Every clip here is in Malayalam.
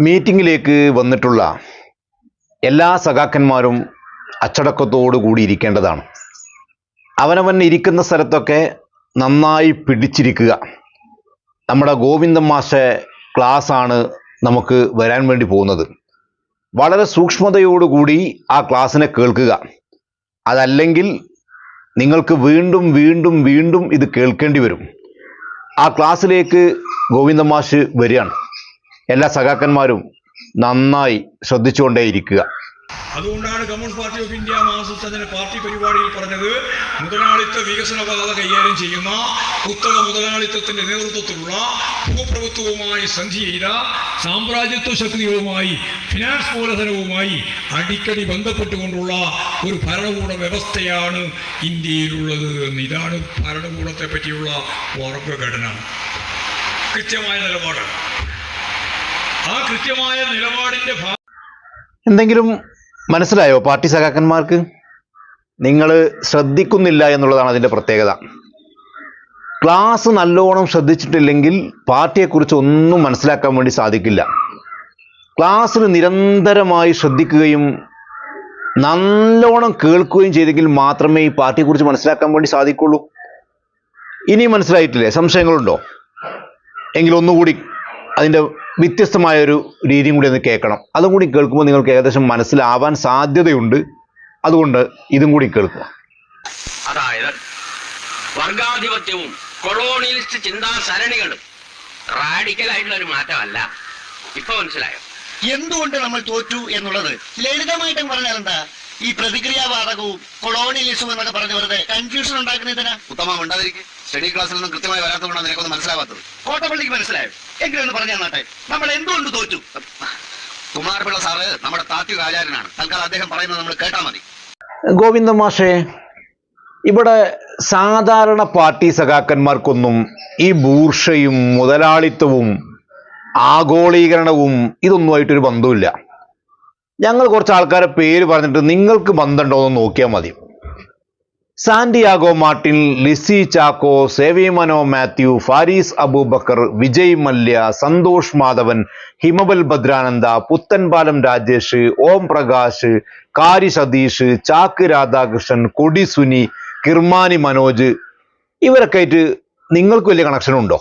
മീറ്റിങ്ങിലേക്ക് വന്നിട്ടുള്ള എല്ലാ സഖാക്കന്മാരും അച്ചടക്കത്തോടു കൂടി ഇരിക്കേണ്ടതാണ്. അവനവൻ ഇരിക്കുന്ന സ്ഥലത്തൊക്കെ നന്നായി പിടിച്ചിരിക്കുക. നമ്മുടെ ഗോവിന്ദൻ മാഷ ക്ലാസ്സാണ് നമുക്ക് വരാൻ വേണ്ടി പോകുന്നത്. വളരെ സൂക്ഷ്മതയോടുകൂടി ആ ക്ലാസ്സിനെ കേൾക്കുക. അതല്ലെങ്കിൽ നിങ്ങൾക്ക് വീണ്ടും വീണ്ടും വീണ്ടും ഇത് കേൾക്കേണ്ടി വരും. ആ ക്ലാസ്സിലേക്ക് ഗോവിന്ദ മാഷ് വരികയാണ്. എല്ലാ സഖാക്കന്മാരും നന്നായി ശ്രദ്ധിച്ചുകൊണ്ടേയിരിക്കുക. അതുകൊണ്ടാണ് കമ്മ്യൂണിസ്റ്റ് പാർട്ടി ഓഫ് ഇന്ത്യ മാസത്തിന്റെ പാർട്ടി പരിപാടിയിൽ പറഞ്ഞത് മുതലാളിത്ത വികസന പാത കൈകാര്യം ചെയ്യുന്ന കുത്തക മുതലാളിത്തത്തിന്റെ നേതൃത്വത്തിലുള്ള ഭൂപ്രഭുത്വവുമായി സന്ധി ചെയ്ത സാമ്രാജ്യത്വ ശക്തികളുമായി ഫിനാൻസ് മൂലധനവുമായി അടിക്കടി ബന്ധപ്പെട്ടുകൊണ്ടുള്ള ഒരു ഭരണകൂട വ്യവസ്ഥയാണ് ഇന്ത്യയിലുള്ളത് എന്ന്. ഇതാണ് ഭരണകൂടത്തെ പറ്റിയുള്ള വർഗഘടന കൃത്യമായ നിലപാടാണ്. ആ കൃത്യമായ നിലപാടിന്റെ എന്തെങ്കിലും മനസ്സിലായോ പാർട്ടി സഖാക്കന്മാർക്ക്? നിങ്ങൾ ശ്രദ്ധിക്കുന്നില്ല എന്നുള്ളതാണ് അതിന്റെ പ്രത്യേകത. ക്ലാസ് നല്ലോണം ശ്രദ്ധിച്ചിട്ടില്ലെങ്കിൽ പാർട്ടിയെക്കുറിച്ച് ഒന്നും മനസ്സിലാക്കാൻ വേണ്ടി സാധിക്കില്ല. ക്ലാസ്സിൽ നിരന്തരമായി ശ്രദ്ധിക്കുകയും നല്ലോണം കേൾക്കുകയും ചെയ്തെങ്കിൽ മാത്രമേ ഈ പാർട്ടിയെക്കുറിച്ച് മനസ്സിലാക്കാൻ വേണ്ടി സാധിക്കുള്ളൂ. ഇനി മനസ്സിലായിട്ടില്ലേ? സംശയങ്ങളുണ്ടോ? എങ്കിൽ ഒന്നുകൂടി അതിന്റെ വ്യത്യസ്തമായ ഒരു രീതിയും കൂടി ഒന്ന് കേൾക്കണം. അതും കൂടി കേൾക്കുമ്പോൾ നിങ്ങൾക്ക് ഏകദേശം മനസ്സിലാവാൻ സാധ്യതയുണ്ട്. അതുകൊണ്ട് ഇതും കൂടി കേൾക്കുക. അതായത് വർഗാധിപത്യവും കൊളോണിയലിസ്റ്റ് ചിന്താ സരണികളും റാഡിക്കലായിട്ടുള്ള ഒരു മാറ്റമല്ല. ഇപ്പൊ മനസ്സിലായോ? എന്തുകൊണ്ട് നമ്മൾ തോറ്റു എന്നുള്ളത് ലളിതമായിട്ട് പറഞ്ഞാൽ എന്താ? ഈ പ്രതിക്രിയാവാതകവും കൊളോണിയലിസവും എന്നൊക്കെ പറഞ്ഞു വെറുതെ കൺഫ്യൂഷൻ ഉണ്ടാക്കുന്നതിനാ ഉത്തമം ഉണ്ടാതിരിക്കും സ്റ്റഡി ക്ലാസ്സിൽ നിന്നും കൃത്യമായി വരാത്തതുകൊണ്ടാണ് നിനക്കൊന്നും മനസ്സിലാവാത്തത്. കോട്ടപ്പള്ളിക്ക് മനസ്സിലായോ? എങ്കിലും ഒന്ന് പറഞ്ഞു തന്നാട്ടെ നമ്മൾ എന്തുകൊണ്ട് തോറ്റു? കുമാരപിള്ള സാറ് നമ്മുടെ താത്വിക ആചാര്യനാണ്. തൽക്കാലം അദ്ദേഹം പറയുന്നത് നമ്മൾ കേട്ടാൽ മതി. ഗോവിന്ദ മാഷേ ഇവിടെ സാധാരണ പാർട്ടി സഖാക്കന്മാർക്കൊന്നും ഈ ബൂർഷയും മുതലാളിത്തവും ആഗോളീകരണവും ഇതൊന്നുമായിട്ടൊരു ബന്ധമില്ല ഞങ്ങൾ കുറച്ച് ആൾക്കാരെ പേര് പറഞ്ഞിട്ട് നിങ്ങൾക്ക് ബന്ധമുണ്ടോ എന്ന് നോക്കിയാൽ മതി. സാന്റിയാഗോ മാർട്ടിൻ ലിസി ചാക്കോ സേവിമനോ മാത്യു ഫാരീസ് അബൂബക്കർ വിജയ് മല്യ സന്തോഷ് മാധവൻ ഹിമബൽ ഭദ്രാനന്ദ പുത്തൻപാലം രാജേഷ് ഓം പ്രകാശ് കാരി സതീഷ് ചാക്ക് രാധാകൃഷ്ണൻ കൊടി സുനി കിർമാനി മനോജ്. ഇവരൊക്കെ ആയിട്ട് നിങ്ങൾക്ക് വലിയ കണക്ഷൻ ഉണ്ടോ?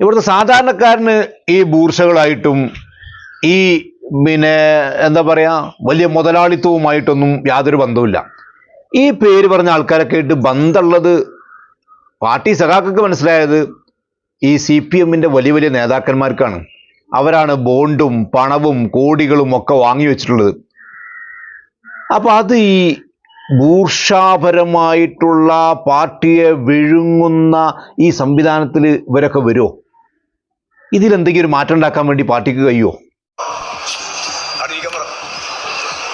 ഇവിടുത്തെ സാധാരണക്കാരന് ഈ ബൂർഷകളായിട്ടും ഈ പിന്നെ എന്താ പറയാ വലിയ മുതലാളിത്തവുമായിട്ടൊന്നും യാതൊരു ബന്ധവുമില്ല. ഈ പേര് പറഞ്ഞ ആൾക്കാരൊക്കെ ആയിട്ട് ബന്ധമുള്ളത് പാർട്ടി സഖാക്കൾക്ക് മനസ്സിലായത് ഈ സി പി എമ്മിന്റെ വലിയ വലിയ നേതാക്കന്മാർക്കാണ്. അവരാണ് ബോണ്ടും പണവും കോടികളും ഒക്കെ വാങ്ങി വെച്ചിട്ടുള്ളത്. അപ്പോൾ അത് ഈ ഭൂഷാപരമായിട്ടുള്ള പാർട്ടിയെ വിഴുങ്ങുന്ന ഈ സംവിധാനത്തിൽ ഇവരൊക്കെ വരുമോ ഇതിലെന്തെങ്കിലും ഒരു മാറ്റം ഉണ്ടാക്കാൻ വേണ്ടി പാർട്ടിക്ക് കഴിയുമോ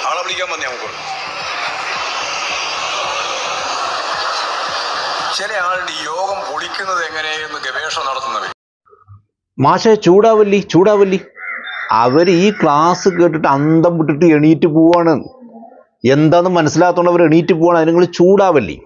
ആളെ വിളിക്കാൻ വന്നേ നമുക്ക്. ചില ആളുടെ യോഗം പൊളിക്കുന്നത് എങ്ങനെയെന്ന് ഗവേഷണം നടത്തുന്നവർ മാഷെ ചൂടാവല്ലി ചൂടാവല്ലി. അവർ ഈ ക്ലാസ് കേട്ടിട്ട് അന്തം വിട്ടിട്ട് എണീറ്റ് പോവാണ്. എന്താന്ന് മനസ്സിലാത്തോണ്ട് അവർ എണീറ്റ് പോവാണ്. അതിനങ്ങൾ നിങ്ങൾ ചൂടാവല്ലി.